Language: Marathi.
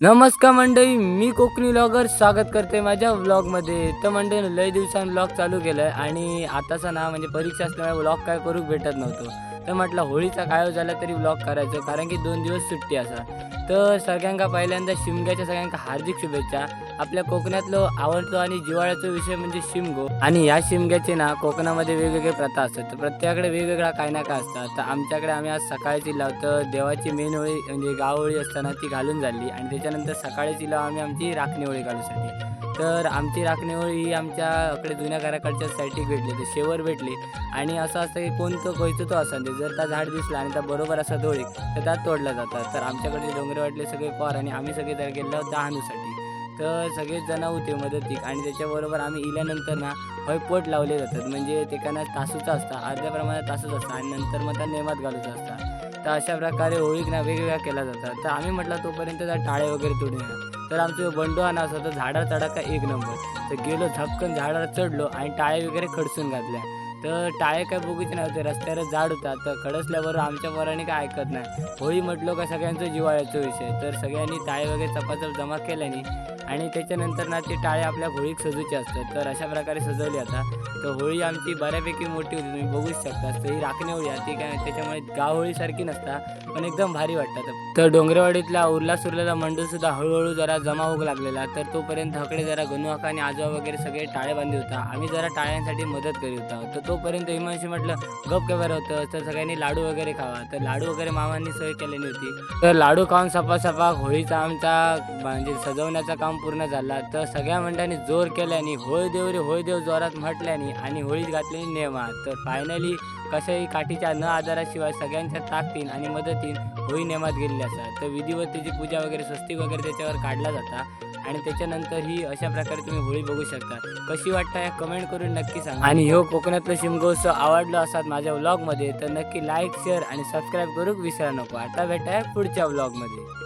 नमस्कार मंडळी मी कोकणी व्लॉगर स्वागत करते माझ्या व्लॉगमध्ये तर मंडळी लय दिवसांनी व्लॉग चालू केलं आहे आणि आताचा ना म्हणजे परीक्षा असल्यामुळे व्लॉग काय करू भेटत नव्हतं. तर म्हटलं होळीचा काय हो झाला तरी ब्लॉग करायचं कारण की दोन दिवस सुट्टी असा. तर सगळ्यांका पहिल्यांदा शिमग्याच्या सगळ्यांका हार्दिक शुभेच्छा. आपल्या कोकणातलं आवडतो आणि जिवाळ्याचा विषय म्हणजे शिमगो. आणि या शिमग्याचे ना कोकणामध्ये वेगवेगळे प्रथा असतात. तर प्रत्येकाकडे वेगवेगळा काय ना काय असतात. तर आमच्याकडे आम्ही आज सकाळची लावतो देवाची मेन होळी म्हणजे गावहोळी असताना ती घालून झाली. आणि त्याच्यानंतर सकाळीची लाव आम्ही आमची राखणी होळी शकते. तर आमची राखणी ही आमच्याकडे जुन्या घराकडच्या साईटी भेटली ते शेवर भेटली. आणि असं असतं की कोणतं कोयतं तो असा ते जर त्या झाड दिसला आणि त्या बरोबर असा दोळी तर त्यात तोडला जातात. तर आमच्याकडे डोंगरे वाटले सगळे पोर आणि आम्ही सगळे जर गेलो होतो तर सगळेच जण होते मदतीक आणि त्याच्याबरोबर आम्ही इल्यानंतर ना हय पोट लावले जातात. म्हणजे तेकांना तासूचा असता अर्ध्या प्रमाणात तासूच असता आणि नंतर मग त्या नेमात घालूचा असता. तर अशा प्रकारे होळीक ना वेगवेगळ्या केल्या जातात. तर आम्ही म्हटलं तोपर्यंत त्या टाळे वगैरे तोडून येणार तर आमचं बंडू हा असं झाडा झाडावर चढा एक नंबर. तर गेलो झपकन झाडाला चढलो आणि टाळे वगैरे खडसून घातल्या. तर टाळे काय बघूच नव्हते रस्त्यावर झाड होता तर खडसल्यावर आमच्या पोरांनी काय ऐकत नाही. होळी म्हटलो का सगळ्यांचं जिवाळ्याचा विषय. तर सगळ्यांनी टाळे वगैरे चपाचप जमा केल्याने आणि त्याच्यानंतर ना ते टाळे आपल्या होळीक सजूचे असतात. तर अशा प्रकारे सजवली आता. तर होळी आमची बऱ्यापैकी मोठी होती. तुम्ही बघूच शकता. तर ही राखणी होळी आहे. ती काय त्याच्यामुळे गाव होळीसारखी नसता पण एकदम भारी वाटतात. तर डोंगरेवाडीतला उरला सुरलेला मंडळ सुद्धा हळूहळू जरा जमा होऊ लागलेला. तर तोपर्यंत हकडे जरा गणुआका आणि आजोबा वगैरे सगळे टाळे बांधले होता. आम्ही जरा टाळ्यांसाठी मदत करीत होता. तर तोपर्यंत हिमांशी म्हटलं गप केवर होतं तर सगळ्यांनी लाडू वगैरे खावा. तर लाडू वगैरे मामांनी सोय केलेली होती. तर लाडू खाऊन सपा सपा होळीचा आमचा म्हणजे सजवण्याचं काम पूर्ण झाला. तर सगळ्या मंडळांनी जोर केल्याने होळी देव रे होळी देव जोरात म्हटल्याने आणि होळीत घातल्याने नेमा तर फायनली कशाही काठीच्या न आधाराशिवाय सगळ्यांच्या ताकदीन आणि मदतीन होळी नेमात गेलेली असतात तर विधिवत त्याची पूजा वगैरे स्वस्ती वगैरे त्याच्यावर काढला जाता. आणि त्याच्यानंतर ही अशा प्रकारे तुम्ही होळी बघू शकता. कशी वाटतं या कमेंट करून नक्की सांगा. आणि ह्यो कोकणातलं शिमगोत्सव आवडलं असतात माझ्या व्लॉगमध्ये तर नक्की लाईक शेअर आणि सबस्क्राईब करूक विसरा नको. आता भेटाय पुढच्या व्लॉगमध्ये